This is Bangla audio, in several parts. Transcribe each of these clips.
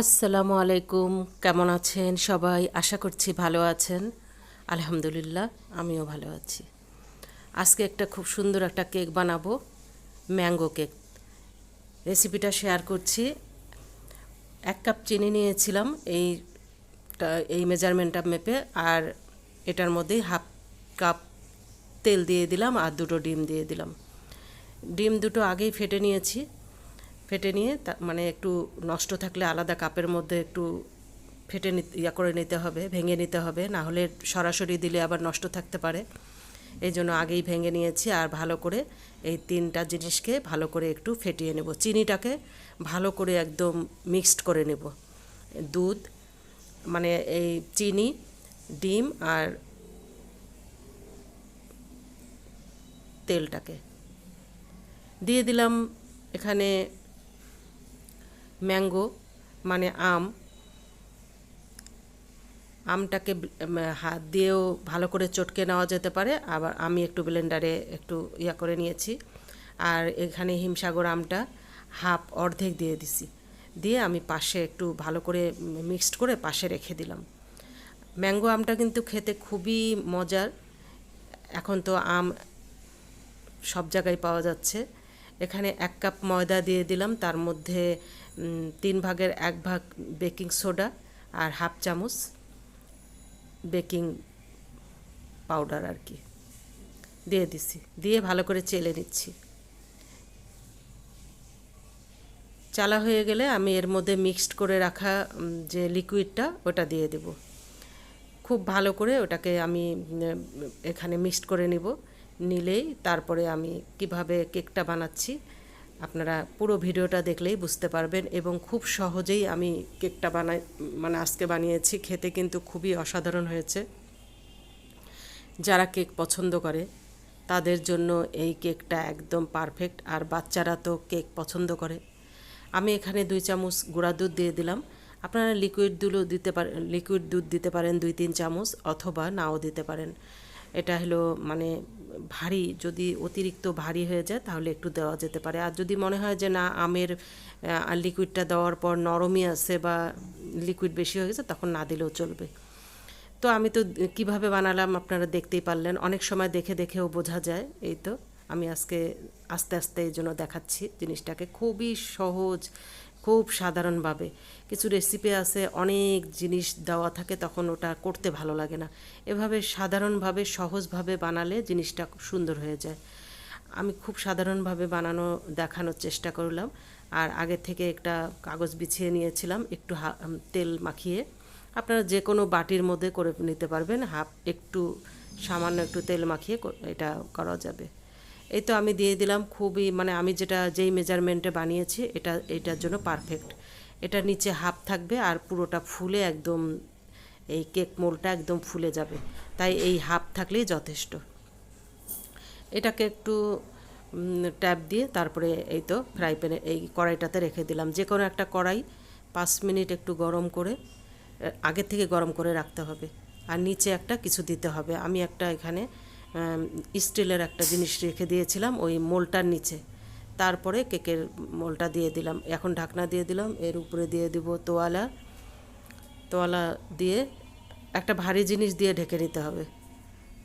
আসসালামু আলাইকুম। কেমন আছেন সবাই? আশা করছি ভালো আছেন। আলহামদুলিল্লাহ, আমিও ভালো আছি। আজকে একটা খুব সুন্দর একটা কেক বানাবো, ম্যাঙ্গো কেক। রেসিপিটা শেয়ার করছি। এক কাপ চিনি নিয়েছিলাম, এইটা, এই মেজারমেন্টটা মেপে, আর এটার মধ্যেই হাফ কাপ তেল দিয়ে দিলাম আর দুটো ডিম দিয়ে দিলাম। ডিম দুটো আগেই ফেটে নিয়েছি। ফেটে নিয়ে মানে একটু নষ্ট থাকলে আলাদা কাপের মধ্যে একটু ফেটে ইয়া করে নিতে হবে, ভেঙে নিতে হবে, না হলে সরাসরি দিলে আবার নষ্ট থাকতে পারে। এই জন্য আগেই ভেঙে নিয়েছি আর ভালো করে এই তিনটা জিনিসকে ভালো করে একটু ফেটিয়ে নেব। চিনিটাকে ভালো করে একদম মিক্সড করে নেব। দুধ মানে এই চিনি, ডিম আর তেলটাকে। দিয়ে দিলাম এখানে ম্যাঙ্গো মানে আম। আমটাকে হাত দিয়েও ভালো করে চটকে নেওয়া যেতে পারে। আবার আমি একটু ব্লেন্ডারে একটু ইয়া করে নিয়েছি। আর এখানে হিমসাগর আমটা হাফ অর্ধেক দিয়ে দিছি। দিয়ে আমি পাশে একটু ভালো করে মিক্সড করে পাশে রেখে দিলাম। ম্যাঙ্গো আমটা কিন্তু খেতে খুবই মজার। এখন তো আম সব জায়গায় পাওয়া যাচ্ছে। এখানে এক কাপ ময়দা দিয়ে দিলাম, তার মধ্যে তিন ভাগের এক ভাগ বেকিং সোডা আর হাফ চামচ বেকিং পাউডার আর কি। দিয়ে দিছি, দিয়ে ভালো করে চেলে নিচ্ছি। চালা হয়ে গেলে আমি এর মধ্যে মিক্সড করে রাখা যে লিকুইডটা, ওটা দিয়ে দেব। খুব ভালো করে ওটাকে আমি এখানে মিক্সড করে নিব। নিলেই তারপরে আমি কীভাবে কেকটা বানাচ্ছি, আপনারা পুরো ভিডিওটা দেখলেই বুঝতে পারবেন এবং খুব সহজেই আমি কেকটা বানাই মানে আজকে বানিয়েছি, খেতে কিন্তু খুবই অসাধারণ হয়েছে। যারা কেক পছন্দ করে, তাদের জন্য এই কেকটা একদম পারফেক্ট, আর বাচ্চারা তো কেক পছন্দ করে। আমি এখানে দুই চামচ গুঁড়া দুধ দিয়ে দিলাম। আপনারা লিকুইড দুধও দিতে পারেন লিকুইড দুধ দিতে পারেন দুই তিন চামচ, অথবা নাও দিতে পারেন। এটা হলো মানে ভারী, যদি অতিরিক্ত ভারী হয়ে যায় তাহলে একটু দেওয়া যেতে পারে। আর যদি মনে হয় যে না, আমের লিকুইডটা দেওয়ার পর নরমই আছে বা লিকুইড বেশি হয়ে গেছে, তখন না দিলেও চলবে। তো আমি তো কীভাবে বানালাম আপনারা দেখতেই পারলেন। অনেক সময় দেখে দেখেও বোঝা যায়, এই তো। আমি আজকে আস্তে আস্তে এই জন্য দেখাচ্ছি জিনিসটাকে। খুবই সহজ খুব সাধারণভাবে। কিছু রেসিপি আছে, অনেক জিনিস দেওয়া থাকে, তখন ওটা করতে ভালো লাগে না। এভাবে সাধারণভাবে, সহজভাবে বানালে জিনিসটা সুন্দর হয়ে যায়। আমি খুব সাধারণভাবে বানানো, দেখানোর চেষ্টা করলাম। আর আগে থেকে একটা কাগজ বিছিয়ে নিয়েছিলাম, একটু তেল মাখিয়ে। আপনারা যে কোনো বাটির মধ্যে করে নিতে পারবেন, হাফ, একটু সামান্য একটু তেল মাখিয়ে এটা করা যাবে। এই তো আমি দিয়ে দিলাম খুবই মানে আমি যেটা যেই মেজারমেন্টে বানিয়েছি, এটা, এটার জন্য পারফেক্ট এটা নিচে হাফ থাকবে আর পুরোটা ফুলে একদম, এই কেক মোলটা একদম ফুলে যাবে। তাই এই হাফ থাকলেই যথেষ্ট। এটাকে একটু ট্যাপ দিয়ে তারপরে এই তো ফ্রাই প্যানে এই কড়াইটাতে রেখে দিলাম। যে কোনো একটা কড়াই পাঁচ মিনিট একটু গরম করে, আগে থেকে গরম করে রাখতে হবে। আর নিচে একটা কিছু দিতে হবে। আমি একটা এখানে স্টিলের একটা জিনিস রেখে দিয়েছিলাম ওই মোলটার নিচে। তারপরে কেকের মোলটা দিয়ে দিলাম। এখন ঢাকনা দিয়ে দিলাম। এর উপরে দিয়ে দিব তোয়ালা। তোয়ালা দিয়ে একটা ভারী জিনিস দিয়ে ঢেকে নিতে হবে।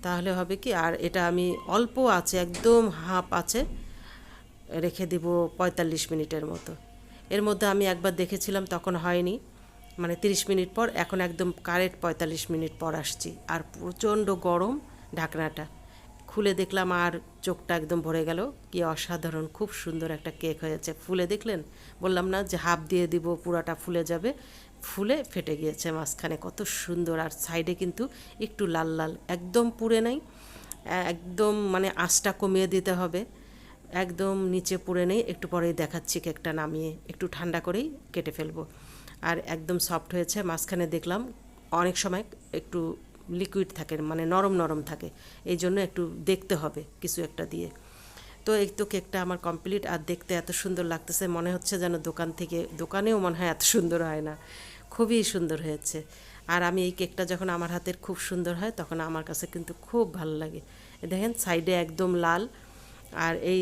তাহলে হবে কি, আর এটা আমি অল্প আছে, একদম হাফ আছে, রেখে দিব পঁয়তাল্লিশ মিনিটের মতো। এর মধ্যে আমি একবার দেখেছিলাম, তখন হয়নি। মানে তিরিশ মিনিট পর, এখন একদম কারেক্ট পঁয়তাল্লিশ মিনিট পর আসছি। আর প্রচণ্ড গরম ঢাকনাটা। খুলে দেখলাম আর চোখটা একদম ভরে গেল। কি অসাধারণ, খুব সুন্দর একটা কেক হয়েছে। ফুলে দেখলেন? বললাম, না, যে হাফ দিয়ে দিব, পুরাটা ফুলে যাবে। ফুলে ফেটে গিয়েছে মাঝখানে, কত সুন্দর। আর সাইডে কিন্তু একটু লাল লাল, একদম পুড়ে নাই। একদম মানে আঁচটা কমিয়ে দিতে হবে। একদম নিচে পুড়ে নেই। একটু পরেই দেখাচ্ছি কেকটা নামিয়ে। একটু ঠান্ডা করেই কেটে ফেলব। আর একদম সফট হয়েছে। মাঝখানে দেখলাম অনেক সময় একটু লিকুইড থাকে মানে নরম নরম থাকে। এই জন্য একটু দেখতে হবে কিছু একটা দিয়ে। তো এই তো কেকটা আমার কমপ্লিট আর দেখতে এত সুন্দর লাগতেছে, মনে হচ্ছে যেন দোকান থেকে, দোকানেও মনে হয় এত সুন্দর হয় না। খুবই সুন্দর হয়েছে। আর আমি এই কেকটা যখন আমার হাতের খুব সুন্দর হয়, তখন আমার কাছে কিন্তু খুব ভালো লাগে। দেখেন, সাইডে একদম লাল, আর এই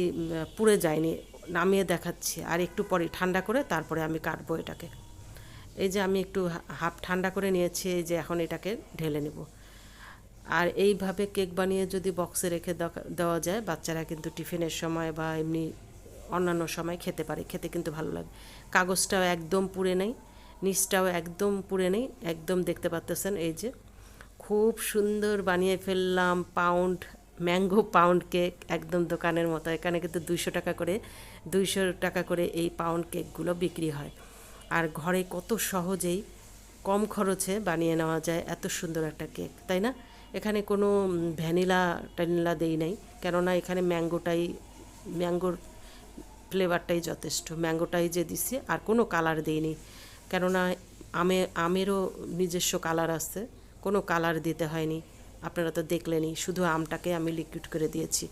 পুড়ে যায়নি, নামিয়ে দেখাচ্ছি। আর একটু পরে ঠান্ডা করে তারপরে আমি কাটবো এটাকে। এই যে আমি একটু হাফ ঠান্ডা করে নিয়েছি, এই যে এখন এটাকে ঢেলে নেব। আর এইভাবে কেক বানিয়ে যদি বক্সে রেখে দেওয়া যায়, বাচ্চারা কিন্তু টিফিনের সময় বা এমনি অন্যান্য সময় খেতে পারে, খেতে কিন্তু ভালো লাগে। কাগজটাও একদম পুড়ে নেই, নিচটাও একদম পুড়ে নেই, একদম দেখতে পাচ্তেছেন এই যে খুব সুন্দর বানিয়ে ফেললাম পাউন্ড ম্যাঙ্গো পাউন্ড কেক একদম দোকানের মতো। এখানে কিন্তু দুইশো টাকা করে, দুইশো টাকা করে এই পাউন্ড কেকগুলো বিক্রি হয়। আর ঘরে কত সহজেই কম খরচে বানিয়ে নেওয়া যায়, এত সুন্দর একটা কেক, তাই না? এখানে কোনো ভ্যানিলা ট্যানিলা দেই নাই, কেননা এখানে ম্যাঙ্গোটাই, ম্যাঙ্গোর ফ্লেভারটাই যথেষ্ট। ম্যাঙ্গোটাই যে দিছি, আর কোনো কালার দিইনি কেননা আমে, আমেরও নিজস্ব কালার আছে, কোনো কালার দিতে হয়নি, আপনারা তো দেখলেনই, শুধু আমটাকে আমি লিকুইড করে দিয়েছি,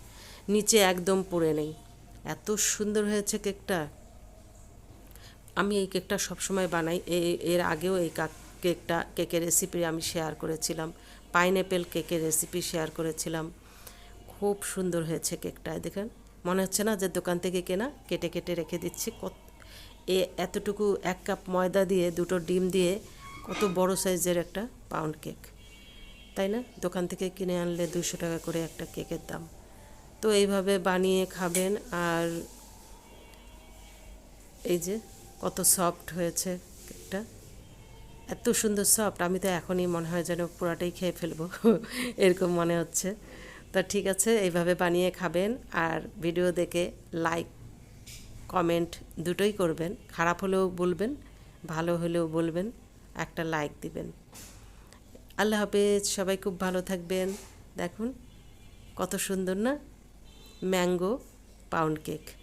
নিচে একদম পড়ে নেই। এত সুন্দর হয়েছে কেকটা। আমি এই কেকটা সবসময় বানাই। এর আগেও এই কাক- কেকটা, কেকের রেসিপি আমি শেয়ার করেছিলাম। পাইনঅ্যাপেল কেকের রেসিপি শেয়ার করেছিলাম। খুব সুন্দর হয়েছে কেকটা, দেখেন। মনে হচ্ছে না যে দোকান থেকে কেনা, কেটে কেটে রেখে দিচ্ছি। কত, এ, এতটুকু এক কাপ ময়দা দিয়ে, দুটো ডিম দিয়ে কত বড় সাইজের একটা পাউন্ড কেক তাই না? দোকান থেকে কিনে আনলে দুশো টাকা করে একটা কেকের দাম। তো এইভাবে বানিয়ে খাবেন, আর এই যে কত সফট হয়েছে কেকটা। এত সুন্দর সফট আমি তো এখনই মনে হয় যেন পুরাটাই খেয়ে ফেলব। এরকম মনে হচ্ছে। তা ঠিক আছে, এইভাবে বানিয়ে খাবেন আর ভিডিও দেখে লাইক কমেন্ট দুটোই করবেন। খারাপ হলেও বলবেন, ভালো হলেও বলবেন, একটা লাইক দিবেন। আল্লাহ হাফেজ, সবাই খুব ভালো থাকবেন। দেখুন, কত সুন্দর না? Mango pound cake